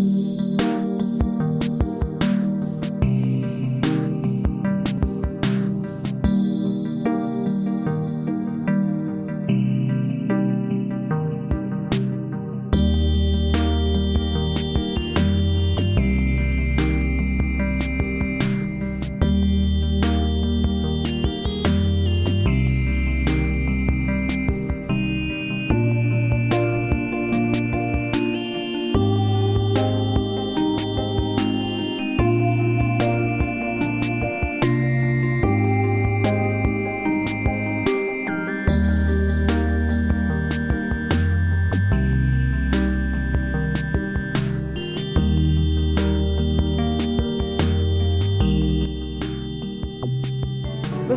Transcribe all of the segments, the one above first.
รู้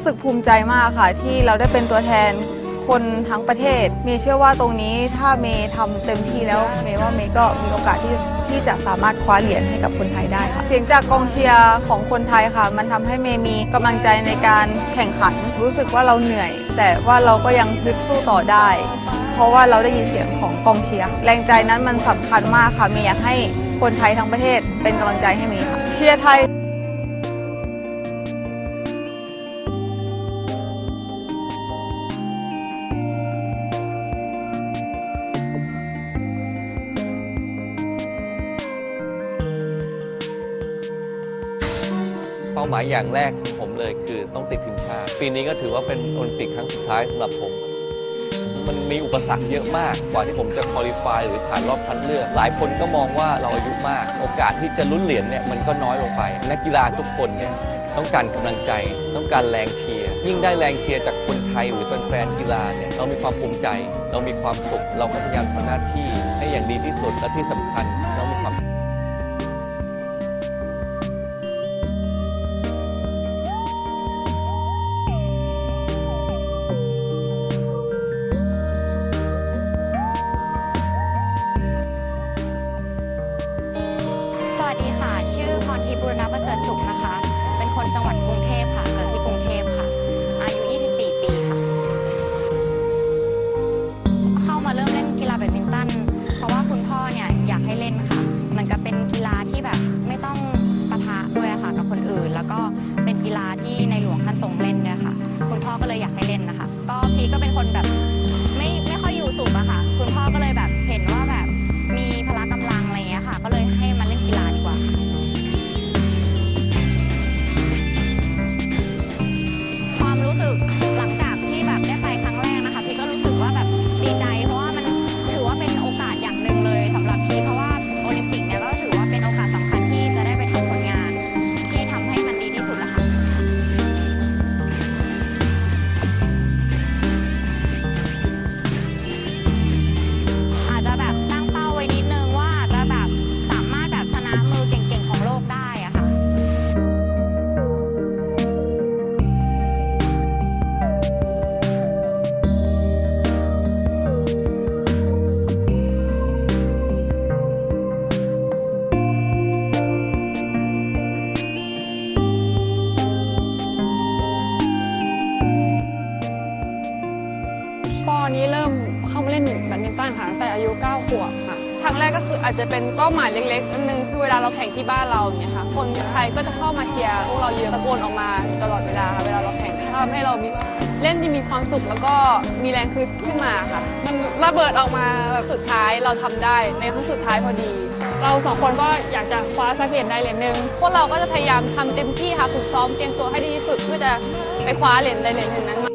สึกภูมิใจมากค่ะ ที่เราได้เป็นตัวแทนคนทั้งประเทศ เมย์เชื่อว่าตรงนี้ถ้าเมย์ทำเต็มที่แล้วเมย์ว่าเมย์ก็มีโอกาสที่ที่จะสามารถคว้าเหรียญให้กับคนไทยได้ค่ะ เสียงจากกองเชียร์ของคนไทยค่ะ มันทำให้เมย์มีกำลังใจในการแข่งขัน รู้สึกว่าเราเหนื่อย แต่ว่าเราก็ยังฮึดสู้ต่อได้ เพราะว่าเราได้ยินเสียงของกองเชียร์แรงใจนั้นมันสำคัญมากค่ะเมย์อยากให้คนไทยทั้งประเทศเป็นกำลังใจให้เมย์ค่ะเชียร์ไทยาหมายอย่างแรกของผมเลยคือต้องติดทีมชาติ ปีนี้ก็ถือว่าเป็นโอลิมปิกครั้งสุดท้ายสำหรับผม มันมีอุปสรรคเยอะมากกว่าที่ผมจะคุริฟายหรือผ่านรอบคัดเลือก หลายคนก็มองว่าเราอายุมาก โอกาสที่จะลุ้นเหรียญเนี่ยมันก็น้อยลงไป นักกีฬาทุกคนเนี่ยต้องการกำลังใจ ต้องการแรงเชียร์ ยิ่งได้แรงเชียร์จากคนไทยหรือแฟนๆกีฬาเนี่ยเรามีความภูมิใจ เรามีความสุข เราก็พยายามทำหน้าที่ให้อย่างดีที่สุดและที่สำคัญเรามีความ บุรณะประเสริฐสุขนะคะ นี้เริ่มเข้ามาเล่นแบดมินตันค่ะตั้งแต่อายุ 9 ขวบค่ะครั้งแรกก็คืออาจจะเป็นเป้าหมายเล็กๆอันนึงคือเวลาเราแข่งที่บ้านเราเนี่ยค่ะคนไทยก็จะเข้ามาเชียร์พวกเราเยอะตะโกนออกมาตลอดเวลาค่ะเวลาเราแข่งทำให้เรามีเล่นที่มีความสุขแล้วก็มีแรงคืนขึ้นมาค่ะ มันระเบิดออกมาแบบสุดท้ายเราทำได้ในครั้งสุดท้ายพอดี เราสองคนก็อยากจะคว้าสักเหรียญใดเหรียญหนึ่งพวกเราก็จะพยายามทำเต็มที่ค่ะฝึกซ้อมเตรียมตัวให้ดีที่สุดเพื่อจะไปคว้าเหรียญใดเหรียญหนึ่งนั้นมา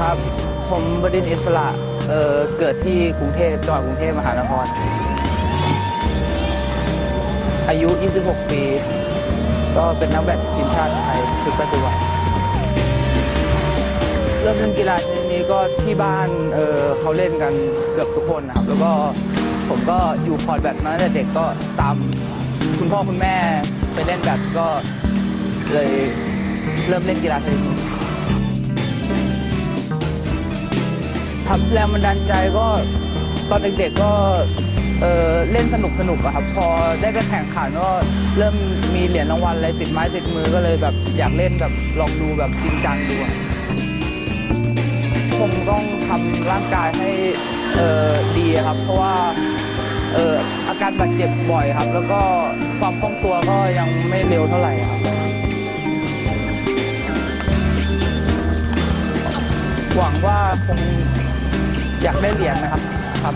ครับ ผมบดินทร์อิสระเอ่อเกิดที่กรุงเทพจังหวัดกรุงเทพมหานคร อายุ 26 ปี ก็เป็นนักแบดทีมชาติไทยถึงปัจจุบันเริ่มเล่นกีฬาชนิดนี้ก็ที่บ้านเออเขาเล่นกันเกือบทุกคนนะครับ แล้วก็ผมก็อยู่คอร์ดแบดมาตั้งแต่เด็กก็ตามคุณพ่อคุณแม่ไปเล่นแบดก็เลยเริ่มเล่นกีฬาชนิดนี้ ครับแรงบันดาลใจก็ตอนเด็กๆก็เออเล่นสนุกสนุกอะครับ พอได้ไปแข่งขันก็เริ่มมีเหรียญรางวัลอะไรติดไม้ติดมือก็เลยแบบอยากเล่นแบบลองดูแบบจริงจังดูผมต้องทำร่างกายให้เออดีครับ เพราะว่าเอออาการบาดเจ็บบ่อยครับ แล้วก็ความคล่องตัวก็ยังไม่เร็วเท่าไหร่ครับหวังว่าคง อยากได้เหรียญนะครับครับ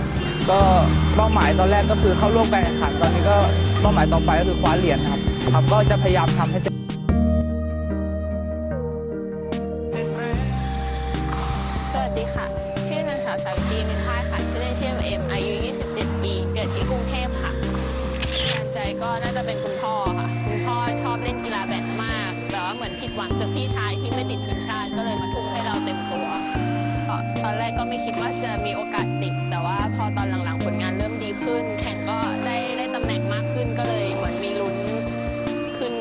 ก็เป้าหมายตอนแรกก็คือเข้าร่วมการแข่งขันตอนนี้ก็เป้าหมายต่อไปก็คือคว้าเหรียญนะครับครับ ก็จะพยายามทำให้เต็มสวัสดีค่ะ ชื่อนางสาวสาวิตรีมินพายค่ะ ชื่อเล่นชื่อเอ็มอายุ 27 ปี เกิดที่กรุงเทพค่ะแรงใจก็น่าจะเป็นคุณพ่อค่ะ คุณพ่อชอบเล่นกีฬาแบดมาก แต่ว่าเหมือนผิดหวังจากพี่ชายที่ไม่ติดทีมชาติ ก็เลยมาทุ่มให้เราเต็มตัว ก็ตอนแรกก็ไม่คิดว่าจะมีโอกาสติด แต่ว่าพอตอนหลังๆ ผลงานเริ่มดีขึ้น แข่งก็ได้ได้ตำแหน่งมากขึ้นก็เลยเหมือนมีลุ้นขึ้น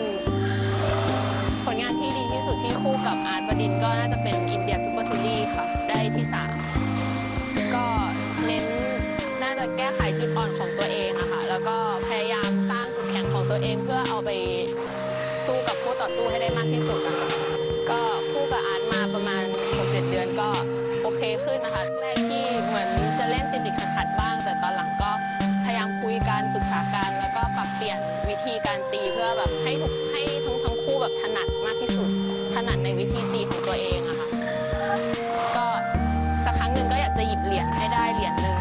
ผลงานที่ดีที่สุดที่คู่กับอาร์ตบดินก็น่าจะเป็นอินเดียซูเปอร์ทูรี่ค่ะ ได้ที่ 3 ก็เน้นน่าจะแก้ไขจุดอ่อนของตัวเองอะค่ะแล้วก็พยายามสร้างจุดแข็งของตัวเองเพื่อเอาไปสู้กับคู่ต่อสู้ให้ได้มากที่สุดนะคะก็คู่กับอาร์ตมาประมาณ6-7เดือนก็ ขึ้นนะคะแรกที่เหมือนจะเล่นติดติดขัดๆบ้าง แต่ตอนหลังก็พยายามคุยกันปรึกษากันแล้วก็ปรับเปลี่ยนวิธีการตีเพื่อแบบให้ทุกให้ทั้งทั้งคู่แบบถนัดมากที่สุด ถนัดในวิธีตีของตัวเองอะค่ะก็สักครั้งหนึ่งก็อยากจะหยิบเหรียญให้ได้เหรียญหนึ่ง